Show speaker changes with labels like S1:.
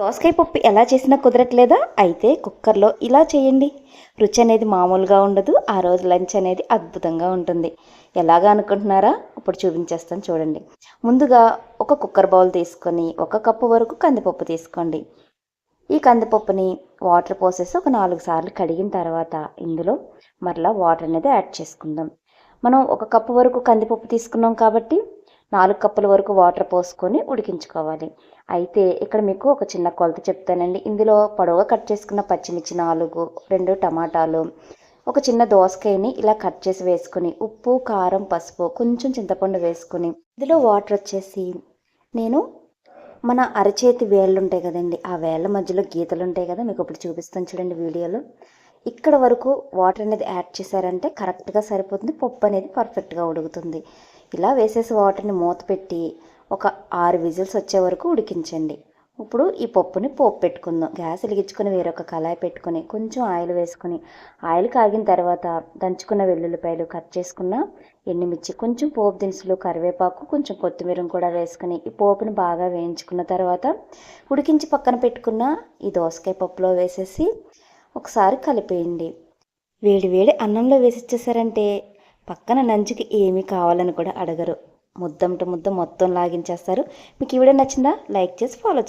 S1: దోసకాయ పప్పు ఎలా చేసినా కుదరట్లేదా? అయితే కుక్కర్లో ఇలా చేయండి. రుచి అనేది మామూలుగా ఉండదు. ఆ రోజు లంచ్ అనేది అద్భుతంగా ఉంటుంది. ఎలాగా అనుకుంటున్నారా? ఇప్పుడు చూపించేస్తాను చూడండి. ముందుగా ఒక కుక్కర్ బౌల్ తీసుకొని ఒక కప్పు వరకు కందిపప్పు తీసుకోండి. ఈ కందిపప్పుని వాటర్ పోసేసి ఒక నాలుగు సార్లు కడిగిన తర్వాత ఇందులో మరలా వాటర్ అనేది యాడ్ చేసుకుందాం. మనం ఒక కప్పు వరకు కందిపప్పు తీసుకున్నాం కాబట్టి నాలుగు కప్పుల వరకు వాటర్ పోసుకొని ఉడికించుకోవాలి. అయితే ఇక్కడ మీకు ఒక చిన్న కొలత చెప్తానండి. ఇందులో పొడవుగా కట్ చేసుకున్న పచ్చిమిర్చి నాలుగు రెండు టమాటాలు ఒక చిన్న దోసకాయని ఇలా కట్ చేసి వేసుకుని ఉప్పు కారం పసుపు కొంచెం చింతపండు వేసుకొని ఇందులో వాటర్ వచ్చేసి నేను మన అరచేతి వేళ్ళు ఉంటాయి కదండి ఆ వేళ్ళ మధ్యలో గీతలు ఉంటాయి కదా మీకు ఇప్పుడు చూపిస్తాను చూడండి వీడియోలో. ఇక్కడ వరకు వాటర్ అనేది యాడ్ చేశారంటే కరెక్ట్గా సరిపోతుంది పప్పు అనేది పర్ఫెక్ట్గా ఉడుకుతుంది. ఇలా వేసేసి వాటర్ని మూత పెట్టి ఒక ఆరు విజిల్స్ వచ్చే వరకు ఉడికించండి. ఇప్పుడు ఈ పప్పుని పోపు పెట్టుకుందాం. గ్యాస్ వెలిగించుకొని వేరొక కళాయి పెట్టుకొని కొంచెం ఆయిల్ వేసుకొని ఆయిల్ కాగిన తర్వాత దంచుకున్న వెల్లుల్లిపాయలు కట్ చేసుకున్న ఎండుమిర్చి కొంచెం పోపు దినుసులు కరివేపాకు కొంచెం కొత్తిమీర కూడా వేసుకుని ఈ పోపుని బాగా వేయించుకున్న తర్వాత ఉడికించి పక్కన పెట్టుకున్న ఈ దోసకాయ పప్పులో వేసేసి ఒకసారి కలిపేయండి. వేడి వేడి అన్నంలో వేసిచ్చేసారంటే పక్కన నంచుకి ఏమీ కావాలని కూడా అడగరు. ముద్దంట ముద్ద మొత్తం లాగించేస్తారు. మీకు ఈ వీడియో నచ్చిందా? లైక్ చేసి ఫాలో